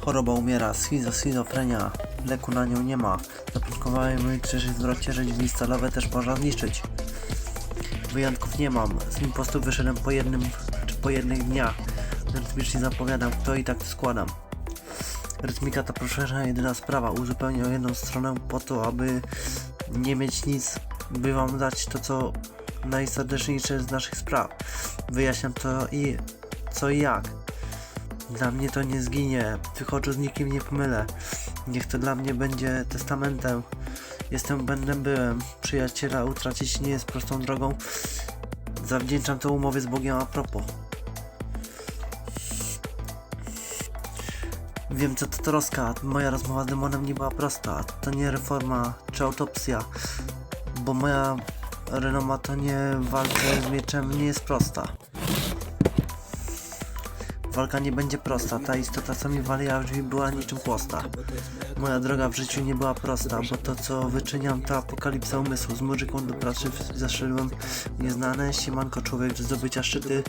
Choroba umiera, schizo, schizofrenia. Leku na nią nie ma. Zaplątkowałem mój krzyż w że drzwi stalowe też można zniszczyć. Wyjątków nie mam. Z impostu wyszedłem po jednym, czy po jednych dniach. Rytmicznie zapowiadam, kto i tak składam. Rytmika to proszę jedyna sprawa. Uzupełnię o jedną stronę po to, aby nie mieć nic, by wam dać to, co najserdeczniejsze z naszych spraw. Wyjaśniam to i co i jak. Dla mnie to nie zginie, tych oczu z nikim nie pomylę. Niech to dla mnie będzie testamentem. Jestem, będę, byłem. Przyjaciela utracić nie jest prostą drogą. Zawdzięczam to umowie z Bogiem a propos. Wiem co to troska, moja rozmowa z demonem nie była prosta. To nie reforma czy autopsja, bo moja renoma to nie walka z mieczem nie jest prosta. Walka nie będzie prosta, ta istota co mi waliła drzwi była niczym chłosta. Moja droga w życiu nie była prosta, bo to co wyczyniam to apokalipsa umysłu. Z muzyką do pracy zaszedłem nieznane, siemanko człowiek do zdobycia szczyty.